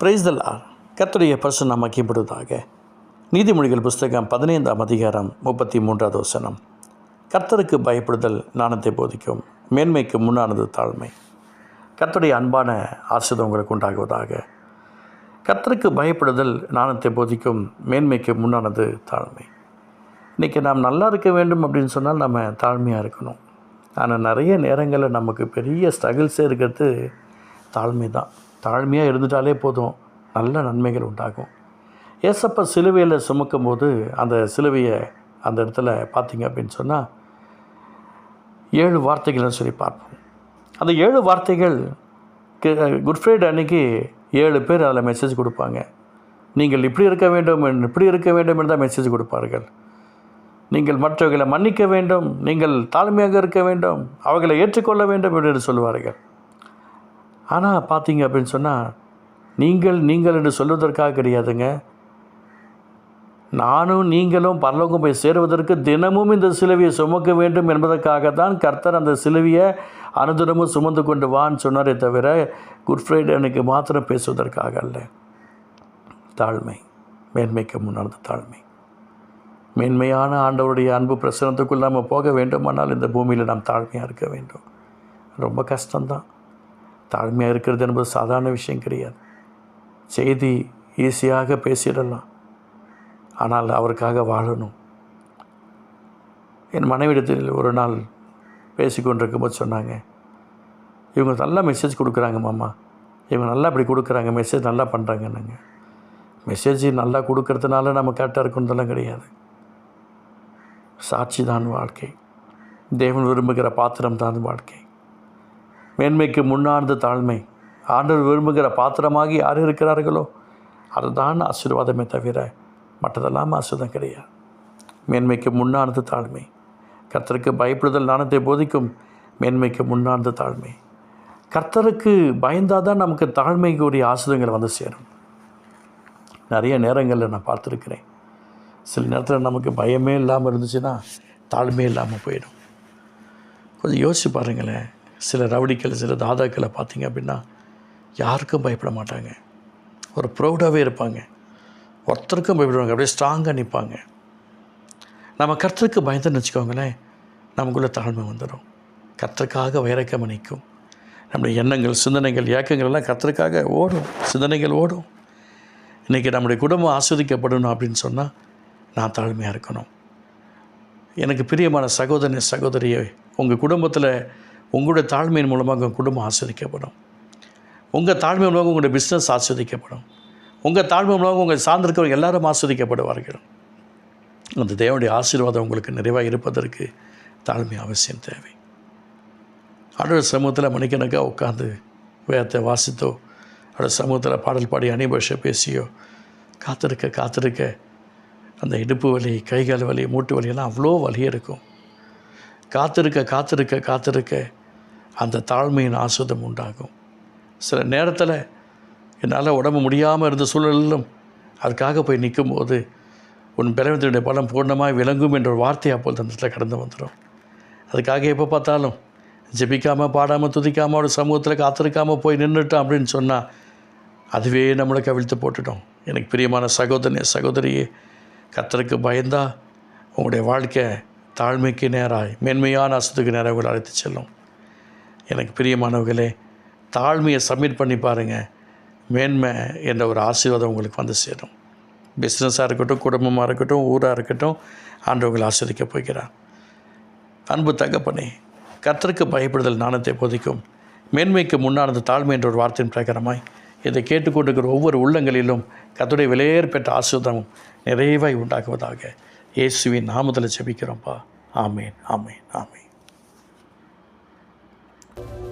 பிரைஸ்தலா கத்துடைய பர்சன் நாம் மக்கியப்படுவதாக நீதிமொழிகள் புஸ்தகம் பதினைந்தாம் அதிகாரம் முப்பத்தி மூன்றாவது வசனம். கர்த்தருக்கு பயப்படுதல் நாணத்தை போதிக்கும். மேன்மைக்கு முன்னானது தாழ்மை. கர்த்தருடைய அன்பான ஆசிரியம் உங்களுக்கு உண்டாகுவதாக. கர்த்தருக்கு பயப்படுதல் நாணத்தை போதிக்கும். மேன்மைக்கு முன்னானது தாழ்மை. இன்றைக்கி நாம் நல்லா இருக்க வேண்டும் அப்படின்னு சொன்னால் நம்ம தாழ்மையாக இருக்கணும். ஆனால் நிறைய நேரங்களில் நமக்கு பெரிய ஸ்ட்ரகிள்ஸே இருக்கிறது தாழ்மை தான் தாழ்மையாக இருந்துட்டாலே போதும். நல்ல நன்மைகள் உண்டாகும். ஏசப்பா சிலுவையில் சுமக்கும் போது அந்த சிலுவையை அந்த இடத்துல பார்த்தீங்க அப்படின்னு சொன்னால் ஏழு வார்த்தைகள்னு சொல்லி பார்ப்போம். அந்த ஏழு வார்த்தைகள் குட் ஃப்ரைடே அன்னைக்கு ஏழு பேர் அதில் மெசேஜ் கொடுப்பாங்க. நீங்கள் இப்படி இருக்க வேண்டும் என்று- இப்படி இருக்க வேண்டும் என்று தான் மெசேஜ் கொடுப்பார்கள். நீங்கள் மற்றவர்களை மன்னிக்க வேண்டும் நீங்கள் தாழ்மையாக இருக்க வேண்டும் அவர்களை ஏற்றுக்கொள்ள வேண்டும் என்று சொல்லுவார்கள் ஆனால் பார்த்தீங்க அப்படின்னு சொன்னால் நீங்கள் நீங்கள் என்று சொல்வதற்காக கிடையாதுங்க. நானும் நீங்களும் பரலோகம் போய் சேருவதற்கு தினமும் இந்த சிலுவையை சுமக்க வேண்டும் என்பதற்காக தான் கர்த்தர் அந்த சிலுவையை அனுதினமும் சுமந்து கொண்டு வான்னு சொன்னாரே தவிர குட் ஃப்ரைடே எனக்கு மாத்திரம் பேசுவதற்காக அல்ல. தாழ்மை மேன்மைக்கு முன்னாடி தாழ்மை. மேன்மையான ஆண்டவருடைய அன்பு பிரசனத்துக்குள் நாம் போக வேண்டுமானால் இந்த பூமியில் நாம் தாழ்மையாக இருக்க வேண்டும். ரொம்ப கஷ்டம்தான். தாழ்மையாக இருக்கிறது என்பது சாதாரண விஷயம் கிடையாது. செய்தி ஈஸியாக பேசிடலாம். ஆனால் அவருக்காக வாழணும். என் மனைவிடத்தில் ஒரு நாள் பேசி கொண்டிருக்கும்போது சொன்னாங்க இவங்க நல்லா மெசேஜ் கொடுக்குறாங்க மாமா. இவங்க நல்லா இப்படி கொடுக்குறாங்க. மெசேஜ் நல்லா பண்ணுறாங்கன்னாங்க மெசேஜ் நல்லா கொடுக்கறதுனால நம்ம கரெக்டாக இருக்கணுன்றதெல்லாம் கிடையாது. சாட்சி தான் வாழ்க்கை. தேவன் விரும்புகிற பாத்திரம் தான் வாழ்க்கை. மேன்மைக்கு முன்னார்ந்த தாழ்மை. ஆண்டவர் விரும்புகிற பாத்திரமாகி யார் இருக்கிறார்களோ அதுதான் ஆசீர்வாதமே தவிர மற்றதெல்லாம் ஆசீர்வாதம் கிடையாது. மேன்மைக்கு முன்னார்ந்த தாழ்மை. கர்த்தருக்கு பயப்படுதல் நாணத்தை போதிக்கும் மேன்மைக்கு முன்னார்ந்த தாழ்மை. கர்த்தருக்கு பயந்தால் தான் நமக்கு தாழ்மைக்குரிய ஆசிரியங்கள் வந்து சேரும். நிறைய நேரங்களில் நான் பார்த்துருக்கிறேன். சில நேரத்தில் நமக்கு பயமே இல்லாமல் இருந்துச்சுன்னா தாழ்மையே இல்லாமல் போயிடும். கொஞ்சம் யோசிச்சு பாருங்களேன். சில ரவுடிகள் சில தாதாக்களை பார்த்தீங்க அப்படின்னா யாருக்கும் பயப்பட மாட்டாங்க. ஒரு ப்ரௌடாகவே இருப்பாங்க. ஒருத்தருக்கும் பயப்படுவாங்க. அப்படியே ஸ்ட்ராங்காக நிற்பாங்க நம்ம கர்த்தருக்கு பயந்துன்னு வச்சுக்கோங்களேன் நமக்குள்ளே தாழ்மை வந்துடும் கர்த்தருக்காக வைரக்கம் நிற்கும் நம்முடைய எண்ணங்கள் சிந்தனைகள் இயக்கங்கள் எல்லாம் கர்த்தருக்காக ஓடும். சிந்தனைகள் ஓடும். இன்றைக்கி நம்முடைய குடும்பம் ஆஸ்வதிக்கப்படணும் அப்படின்னு சொன்னால் நான் தாழ்மையாக இருக்கணும். எனக்கு பிரியமான சகோதரி சகோதரியை உங்கள் குடும்பத்தில் உங்களுடைய தாழ்மையின் மூலமாக உங்கள் குடும்பம் ஆஸ்வதிக்கப்படும் உங்கள் தாழ்மை மூலமாக உங்களுடைய பிஸ்னஸ் ஆஸ்வதிக்கப்படும் உங்கள் தாழ்மை மூலமாக உங்கள் சார்ந்திருக்கிறவங்க எல்லாரும் ஆஸ்வதிக்கப்படுவார்கள் அந்த தேவனுடைய ஆசீர்வாதம் உங்களுக்கு நிறைவாக இருப்பதற்கு தாழ்மை அவசியம் தேவை. ஆண்டவர் சமூகத்தில் மணிக்கணக்காக உட்காந்து வேதத்தை வாசித்தோ அவரோட சமூகத்தில் பாடல் பாடி அனிபஷ பேசியோ காத்திருக்க காத்திருக்க அந்த இடுப்பு வலி கைகால் வலி மூட்டு வலியெல்லாம் அவ்வளோ வலி இருக்கும். காத்திருக்க காத்திருக்க காத்திருக்க அந்த தாழ்மையின் ஆசுதம் உண்டாகும். சில நேரத்தில் என்னால் உடம்பு முடியாமல் இருந்த சூழலிலும் அதுக்காக போய் நிற்கும்போது உன் பிறவினுடைய பலம் பூர்ணமாக விளங்கும் என்ற ஒரு வார்த்தை அப்போது அந்த இடத்துல கடந்து வந்துடும் அதுக்காக எப்போ பார்த்தாலும் ஜெபிக்காமல் பாடாமல் துதிக்காமல் ஒரு சமூகத்தில் காத்திருக்காமல் போய் நின்றுட்டோம் அப்படின்னு சொன்னால் அதுவே நம்மளை கவிழ்த்து போட்டுட்டோம் எனக்கு பிரியமான சகோதரனே சகோதரியே கத்தருக்கு பயந்தா உங்களுடைய வாழ்க்கை தாழ்மைக்கு நேராய் மேன்மையான அசத்துக்கு நேராக உங்களை அழைத்து செல்லும். எனக்கு பிரியமானவர்களே தாழ்மையை சப்மிட் பண்ணி பாருங்கள் மேன்மை என்ற ஒரு ஆசீர்வாதம் உங்களுக்கு வந்து சேரும். பிஸ்னஸாக இருக்கட்டும் குடும்பமாக இருக்கட்டும் ஊராக இருக்கட்டும் ஆண்டவங்களை ஆசிரிக்க போகிறார். அன்பு தகப்பனே கர்த்தருக்கு பயப்படுதல் நாணத்தை போதிக்கும். மேன்மைக்கு முன்னானது தாழ்மை என்ற ஒரு வார்த்தையின் பிரகாரமாய் இதை கேட்டுக்கொண்டிருக்கிற ஒவ்வொரு உள்ளங்களிலும் கத்துடைய விலையேறு பெற்ற ஆசீர்வாதம் நிறைவாய் உண்டாக்குவதாக இயேசுவின் நாமத்தில் செபிக்கிறோம்ப்பா ஆமேன் ஆமேன் ஆமேன். you